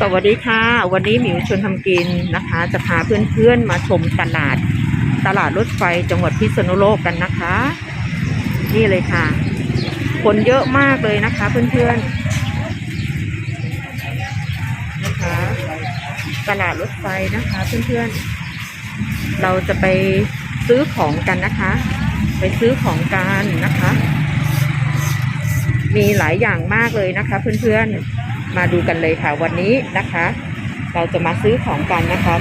สวัสดีค่ะ วันนี้หมิวชวนทำกินนะคะ จะพาเพื่อนๆมาชมตลาด ตลาดรถไฟจังหวัดพิษณุโลกกันนะคะ นี่เลยค่ะ คนเยอะมากเลยนะคะเพื่อนๆนะคะ ตลาดรถไฟนะคะเพื่อนๆ เราจะไปซื้อของกันนะคะ ไปซื้อของกันนะคะ มีหลายอย่างมากเลยนะคะเพื่อนๆ มาดูกันเลยค่ะวันนี้นะคะ เราจะมาซื้อของกันนะคะ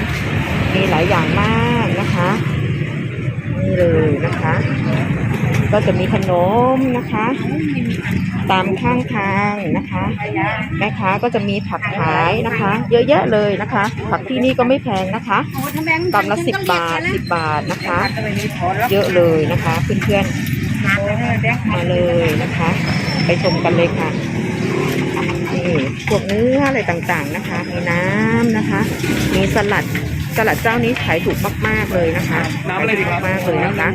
มีหลายอย่างมากนะคะนี่เลยนะคะ ก็จะมีขนมนะคะ ตามข้างทางนะคะแม่ค้าก็จะมีผักขายนะคะ เยอะแยะเลยนะคะ ผักที่นี่ก็ไม่แพงนะคะกำละสิบบาทสิบบาทนะคะ เยอะเลยนะคะเพื่อนๆมาเลยนะคะ ไปชมกันเลยค่ะ นี่พวกเนื้ออะไรต่างๆนะคะ มีน้ำนะคะ มีสลัดสลัดเจ้านี้ขายถูกมากๆเลยนะคะน้ำอะไรดีครับขายถูกมากเลยนะคะ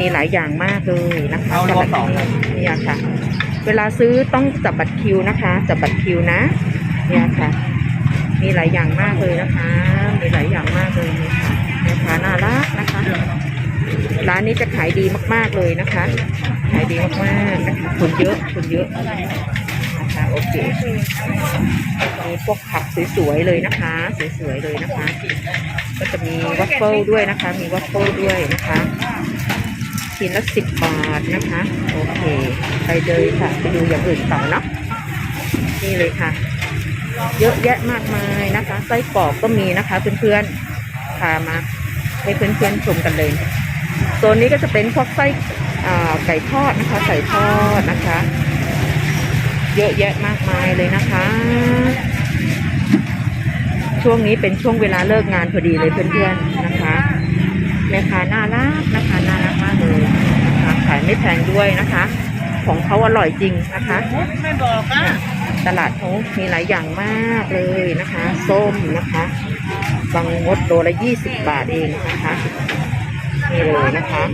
มีหลายอย่างมากเลยนะคะเอาสรอลัดสองเนี่ยค่ะ เวลาซื้อต้องจับบัตรคิวนะคะ จับบัตรคิวนะ เนี่ยค่ะ มีหลายอย่างมากเลยนะคะ มีหลายอย่างมากเลยค่ะแม่ค้าน่ารักนะคะ ร้านนี้จะขายดีมากๆเลยนะคะ ขายดีมากๆนะคะคนเยอะคนเยอะนะคะ โอเคมีพวกผักสวยๆเลยนะคะ สวยๆเลยนะคะ ก็จะมีวัฟเฟิลด้วยนะคะ มีวัฟเฟิลด้วยนะคะชิ้นละสิบบาทนะคะ โอเค ไปเลยค่ะ ไปดูอย่างอื่นต่อเนาะนี่เลยค่ะ เยอะแยะมากมายนะคะไส้กรอกก็มีนะคะ เพื่อนๆพามาให้เพื่อนๆชมกันเลยโซนนี้ก็จะเป็นพวกไส้ไก่ทอดนะคะไก่ทอดนะคะ เยอะแยะมากมายเลยนะคะ ช่วงนี้เป็นช่วงเวลาเลิกงานพอดีเลยเพื่อนๆนะคะแม่ค้าน่ารักนะคะน่ารักมากเลยนะคะขายไม่แพงด้วยนะคะ ของเขาอร่อยจริงนะคะไม่บอกอะตลาดเขามีหลายอย่างมากเลยนะคะ ส้มนะคะบางมดโลละยี่สิบบาทเองนะคะนี่เลยนะคะ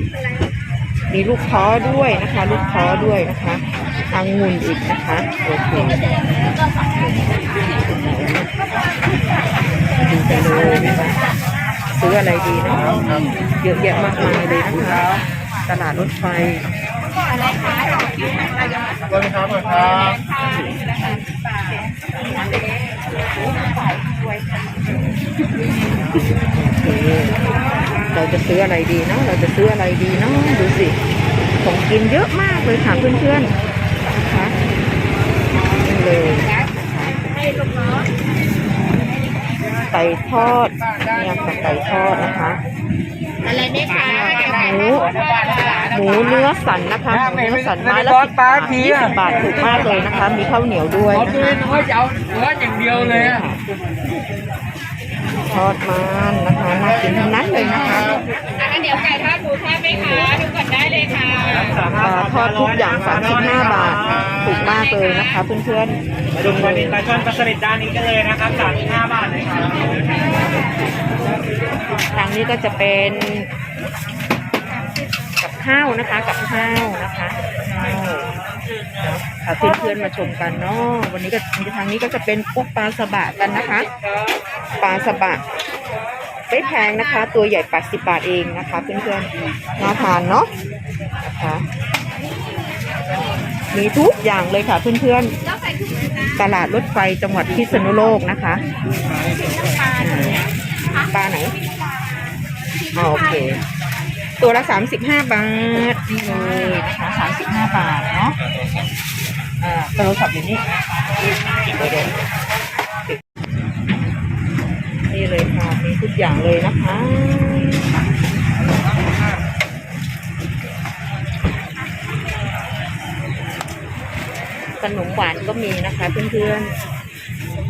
มีลูกท้อด้วยนะคะ ลูกท้อด้วยนะคะ องุ่นอีกนะคะ โอเคดูไปเลยซื้ออะไรดีเนาะเยอะแยะมากมายเลยนะคะตลาดรถไฟสวัสดีครับครับโอเคเราจะซื้ออะไรดีเนาะเราจะซื้ออะไรดีเนาะดูสิ ของกินเยอะมากเลยค่ะเพื่อนๆ เลยไก่ทอดเนี่ยค่ะไก่ทอดนะคะอะไรไหมคะหมูหมูเนื้อสันนะคะหมูเนื้อสันไม้ละสิบบาทยี่สิบบาทถูกมากเลยนะคะ มีข้าวเหนียวด้วยเขานะดูคะน้อยจะเอาเนื้ออย่างเดียวเลยอะทอดมันนะคะน่ากินทั้งนั้นเลยนะคะ อะงั้นเดี๋ยวไก่ทอดหมูทอดไหมคะดูก่อนได้เลยค่ะอ่าทอดทุกอย่าง 35 บาท ถูกมากเลยนะคะเพื่อนๆมาดูปลาดินปลาช่อนปลาสลิดด้านนี้กันเลยนะครับ35บาทเลยครับทางนี้ก็จะเป็นกับข้าวนะคะ กับข้าวนะคะข้าวเนาะพาเพื่อนๆมาชมกันเนาะวันนี้ก็ทางนี้ก็จะเป็นพวกปลาสบะกันนะคะ ปลาสบะ ไม่แพงนะคะ ตัวใหญ่ 80 บาทเองนะคะ เพื่อนๆน่าทานเนาะนะคะมีทุกอย่างเลยค่ะเพื่อนๆ ตลาดรถไฟจังหวัดพิษณุโลกนะคะปลาไหนอ๋อโอเค ตัวละสามสิบาทนี่เลยนะคะสามสิบาบาทเนาะอ่าโทรศัพท์อยู่นี่เดี๋ยว เดี๋ยวนี่เลยค่ะ มีทุกอย่างเลยนะคะ ขนมหวานก็มีนะคะเพื่อน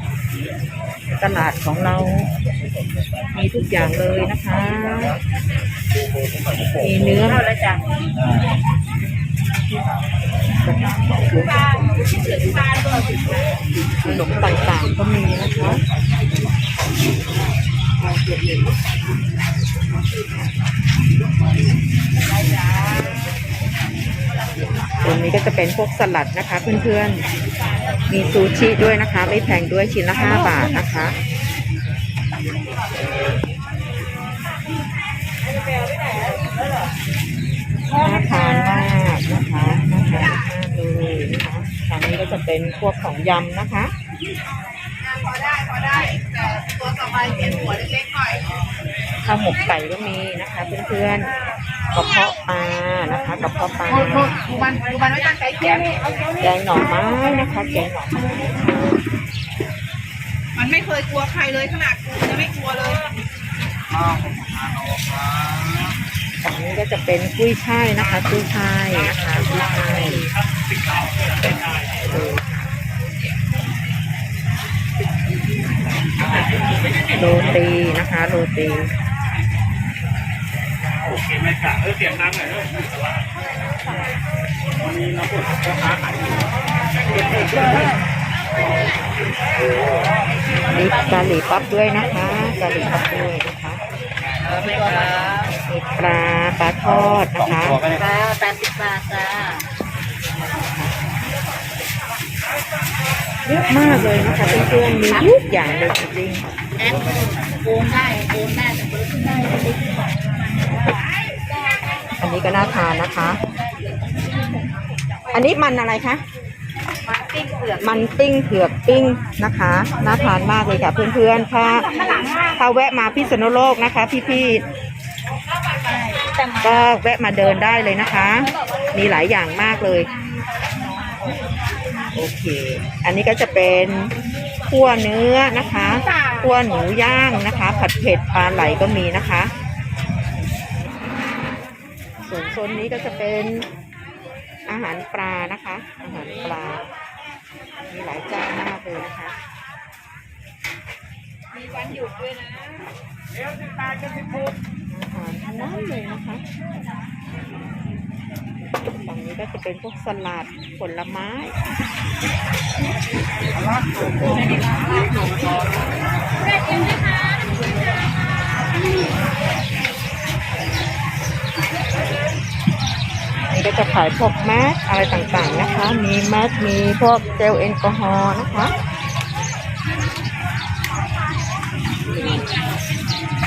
ๆ ตลาดของเรา มีทุกอย่างเลยนะคะ มีเนื้อขนมต่างๆก็มีนะคะ ตรงนี้ก็จะเป็นพวกสลัดนะคะเพื่อนๆ มีซูชิด้วยนะคะ ไม่แพงด้วยชิ้นละห้าบาทนะคะน่าทานมากนะคะน่าทานมากเลยนะคะทางนี้ก็จะเป็นพวกของยำนะคะพอได้พอได้แต่ตัวต่อไปเปลี่ยนหัวเล็กๆหน่อยข้าวหมกไก่ก็มีนะคะเพื่อนๆกระเพาะปลานะคะกระเพาะปลาดูมันดูมันไม่ตั้งใจเขียนแกงหน่อไม้นะคะแกงหน่อไม้มันไม่เคยกลัวใครเลยขนาดกูยังไม่กลัวเลยฝั่งนี้ก็จะเป็นกุ้ยช่ายนะคะกุ้ยช่ายนะคะกุ้ยช่าย โรตีนะคะโรตีโอเคไม่กะเออเสียงดังหน่อยเออวันนี้เราปวดพ่อค้าขายอยู่มีกะหรี่ปั๊บด้วยนะคะกะหรี่ปั๊บด้วยนะคะมีปลาปลาทอดนะคะจ้าแปดสิบบาทจ้า เยอะมากเลยนะคะเพื่อนๆมีทุกอย่างเลยจริงแอปโอนได้โอนได้แต่เบิร์ดได้ๆอันนี้ก็น่าทานนะคะ อันนี้มันอะไรคะ มันปิ้งเผือกมันปิ้งเผือกปิ้งนะคะ น่าทานมากเลยค่ะเพื่อนๆถ้าถ้าแวะมาพิษณุโลกนะคะ พี่ๆก็แวะมาเดินได้เลยนะคะ มีหลายอย่างมากเลย โอเค อันนี้ก็จะเป็นขั่วเนื้อนะคะขั่วหนูย่างนะคะ ผัดเผ็ดปลาไหลก็มีนะคะ ส่วนโซนนี้ก็จะเป็นอาหารปลานะคะ อาหารปลา มีหลายเจ้ามากเลยนะคะ มีวันหยุดด้วยนะเดี๋ยวติดตามกันสิพูดอาหา รงนั้นเลยนะคะฝั่งนี้ก็จะเป็นพวกสลัดผลไม้นี่ก็จะขายพวกแมสอะไรต่างๆนะคะ มีแมสมีพวกเจลแอลกอฮอล์นะคะ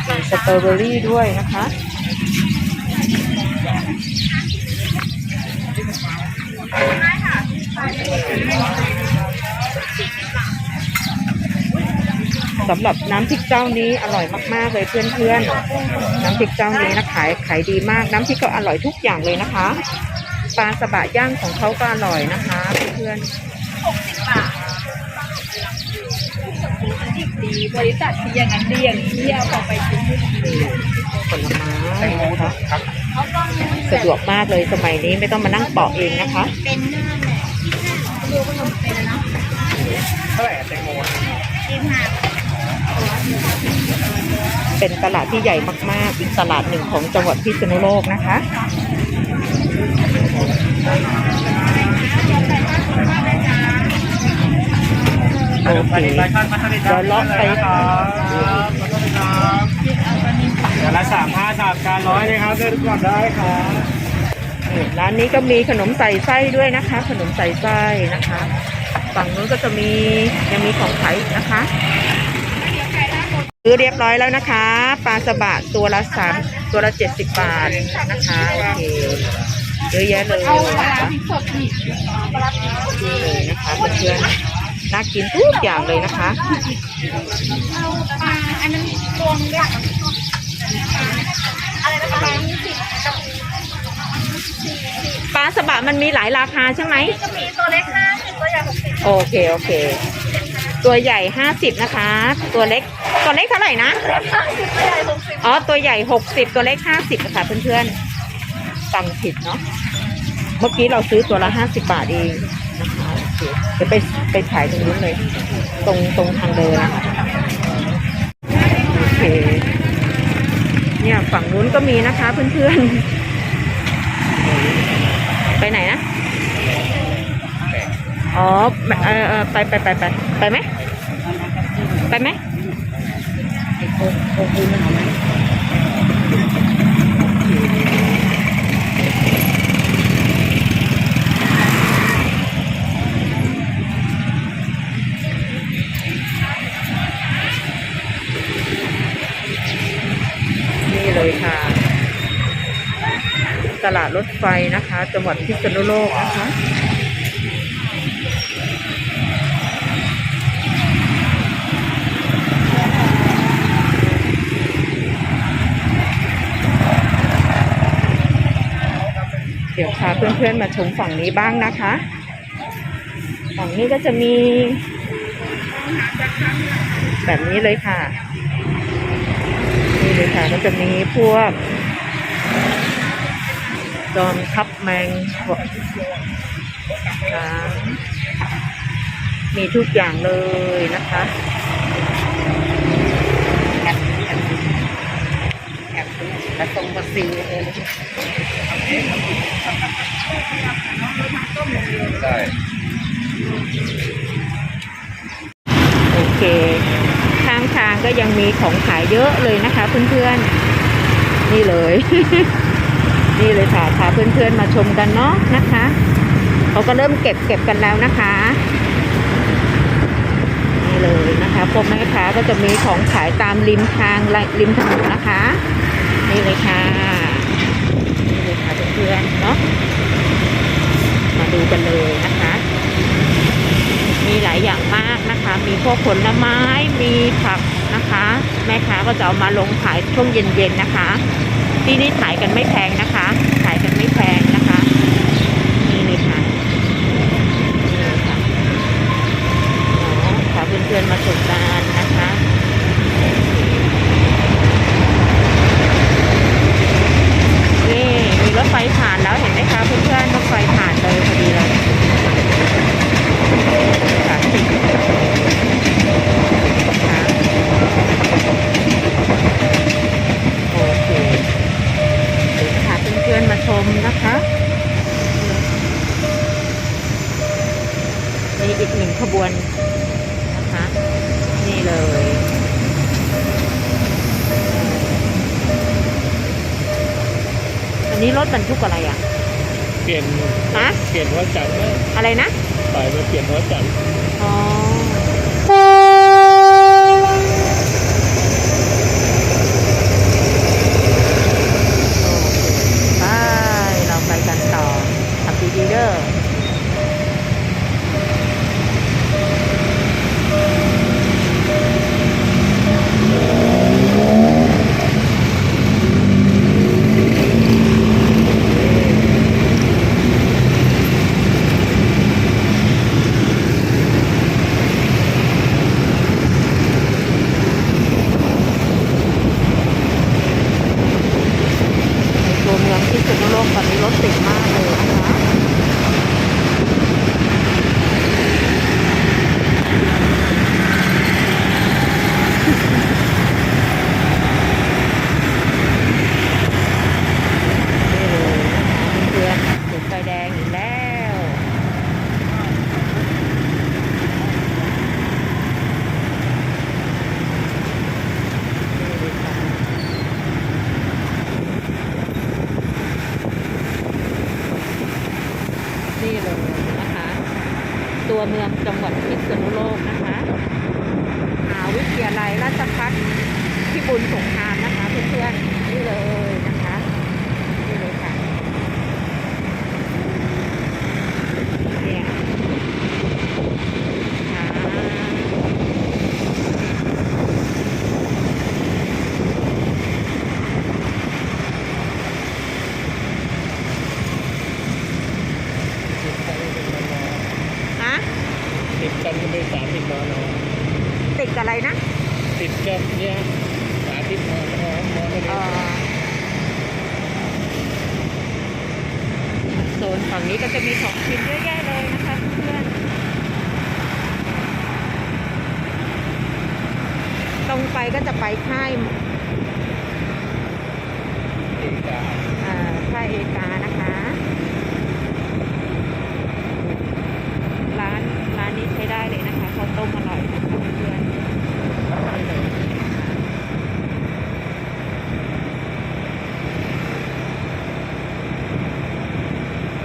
มีสตรอเบอรี่ด้วยนะคะ สำหรับน้ำพริกเจ้านี้อร่อยมากๆเลยเพื่อนๆ น้ำพริกเจ้านี้นะขายขายดีมาก น้ำพริกก็อร่อยทุกอย่างเลยนะคะปลาสบะย่างของเขาก็อร่อยนะคะเพื่อนดีบริษัทที่อย่างนั้นดีอย่างนี้เอาออกไปกินที่ดีๆผลไม้นะคะครับเขาต้องสะดวกมากเลยสมัยนี้ไม่ต้องมานั่งปอกเองนะคะ เป็นนั่นแหละที่ห้าดูขนมเป็นนะเท่าไหร่อะแตงโมที่ห้า เป็นตลาดที่ใหญ่มากๆ อีกตลาดหนึ่งของจังหวัดพิษณุโลกนะคะ โอเคเดี๋ยวเลาะไปครับขอโทษนะรับเดี๋ยวละสามห้าสามการร้อยเลยครับเดินก่อนได้ครับร้านนี้ก็มีขนมใส่ไส้ด้วยนะคะ ขนมใส่ไส้นะคะ ฝั่งนู้นก็จะมียังมีของขายอีกนะคะ ซื้อเรียบร้อยแล้วนะคะ ปลาสบะตัวละสามตัวละเจ็ดสิบบาทนะคะโอเคเยอะแยะเลยเอาปลานะคะพริกสดนี่ปลาพริกสดนี่เลยนะคะเพื่อนๆน่ากินทุกอย่างเลยนะคะเอาปลาอันนั้นรวมด้วยอะไรนะปลายี่สิบกับปลาสบะมันมีหลายราคาใช่ไหมก็มีตัวเล็กห้าสิบตัวใหญ่หกสิบโอเคโอเค ตัวใหญ่ห้าสิบนะคะ ตัวเล็ก ตัวเล็กเท่าไหร่นะห้าสิบตัวใหญ่หกสิบอ๋อ ตัวใหญ่หกสิบตัวเล็กห้าสิบค่ะเพื่อนๆสั่งผิดเนาะ เมื่อกี้เราซื้อตัวละห้าสิบบาทเองนะคะโอเคเดี๋ยวไปไปถ่ายตรงนู้นเลย ตรงตรงทางเดินนะคะโอเคเนี่ยฝั่งนู้นก็มีนะคะ เพื่อนๆ ไปไหนนะ อ๋อ เออเออไปไปไปไป ไปไหมไปไหมนี่เลยค่ะ ตลาดรถไฟนะคะ จังหวัดพิษณุโลกนะคะ เดี๋ยวพาเพื่อนๆมาชมฝั่งนี้บ้างนะคะ ฝั่งนี้ก็จะมี แบบนี้เลยค่ะนี่เลยค่ะก็จะมีพวกจอมทับแมงค่ะมีทุกอย่างเลยนะคะแอบแอบแอบกระตรงกระซิวเลย ใช่โอเคข้างทางก็ยังมีของขายเยอะเลยนะคะเพื่อนๆ นี่เลย นี่เลยค่ะพาเพื่อนๆมาชมกันเนาะนะคะเขาก็เริ่มเก็บเก็บกันแล้วนะคะนี่เลยนะคะพวกแม่ค้าก็จะมีของขายตามริมทางริมถนนนะคะ นี่เลยค่ะ พื่อนๆเนาะมาดูกันเลยนะคะ มีหลายอย่างมากนะคะ มีพวกผลไม้มีผักนะคะ แม่ค้าก็จะเอามาลงขายช่วงเย็นๆนะคะ ที่นี่ขายกันไม่แพงนะคะ ขายกันไม่แพงนะคะ นี่เลยค่ะนี่เลยค่ะอ๋อพาเพื่อนๆมาชมกันนะคะ นี่มีรถไฟผ่านแล้วเห็นไหมคะเพื่อนๆรถไฟผ่านเลยพอดีเลยค่ะสิค่ะโอเคเดี๋ยวพาเพื่อนๆมาชมนะคะนี่อีกหนึ่งขบวนนะคะ นี่เลย อัน นี้รถบรรทุกอะไรอะ เปลี่ยนฮะ เปลี่ยนหัวจักรนะอะไรนะไปมาเปลี่ยนหัวจักรอ๋อไปเราไปกันต่อขับดีๆเด้อในตัวเมืองที่สุดโลกตอนนี้รถติดมากเลยนะคะ นี่เลยนะคะเพื่อนๆติดไฟแดงอีกแล้ว นี่เลยค่ะนี่เลยนะคะ ตัวเมืองจังหวัดพิษณุโลกนะคะมหาวิทยาลัยราชภัฏพิบูลสงครามนะคะเพื่อนๆนี่เลยนะคะ นี่เลยค่ะเนี่ยค่ะฮะ ติดกันก็เป็นสามสิบมอนอติดกับอะไรนะติดกันเนี่ยสามสิบมอนอมอนอเอ่อโซนฝั่งนี้ก็จะมีของกินเยอะแยะเลยนะคะเพื่อนๆตรงไปก็จะไปค่าย เอกา เอ่อค่ายเอกานะคะ ร้านร้านนี้ใช้ได้เลยนะคะข้าวต้มอร่อยนะคะเพื่อนๆนี่เลย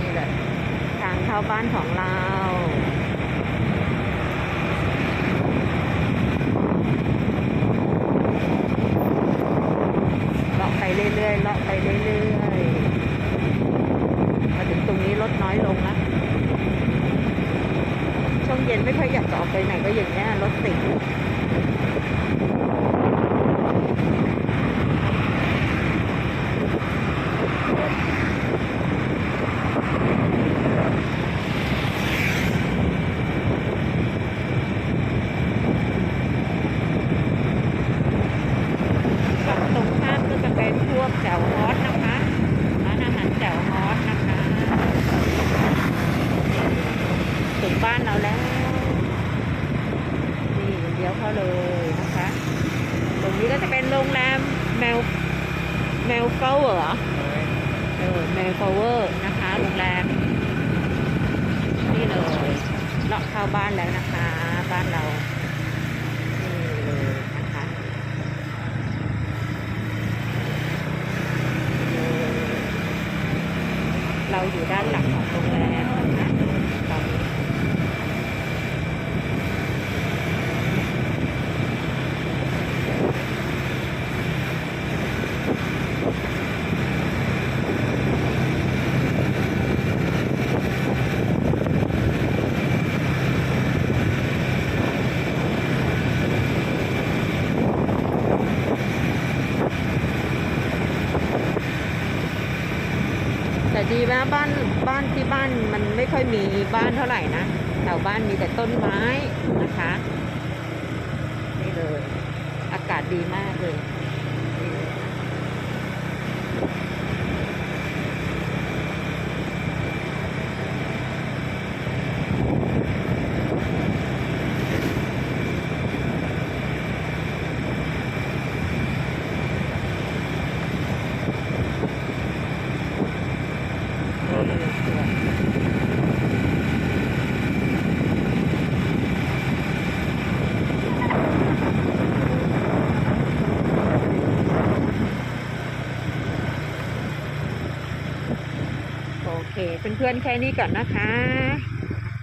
นี่แหละทางเข้าบ้านของเรา น อย่างเงี้ยรถติดฝั่งตรงข้ามก็จะเป็นพวกแจ่วฮอตนะคะร้านอาหารแจ่วฮอตนะคะ ถึงบ้านเราแล้ว นี่เลี้ยวเข้าเลยนะคะ ตรงนี้ก็จะเป็นโรงแรมแมว แมวเฟลเหรอเออแมวเฟลเวอร์นะคะโรงแรมนี่เลยเลาะเข้าบ้านแล้วนะคะ บ้านเรานี่เลยนะคะเราอยู่ด้านหลังของโรงแรมนะคะตอนนี้ แต่ ดีนะบ้านบ้านที่บ้านมันไม่ค่อยมีบ้านเท่าไหร่นะแถวบ้านมีแต่ต้นไม้นะคะ นี่เลย อากาศดีมากเลยนี่เลยนะนี่เลยสวยโอเค เพื่อนๆแค่นี้ก่อนนะคะ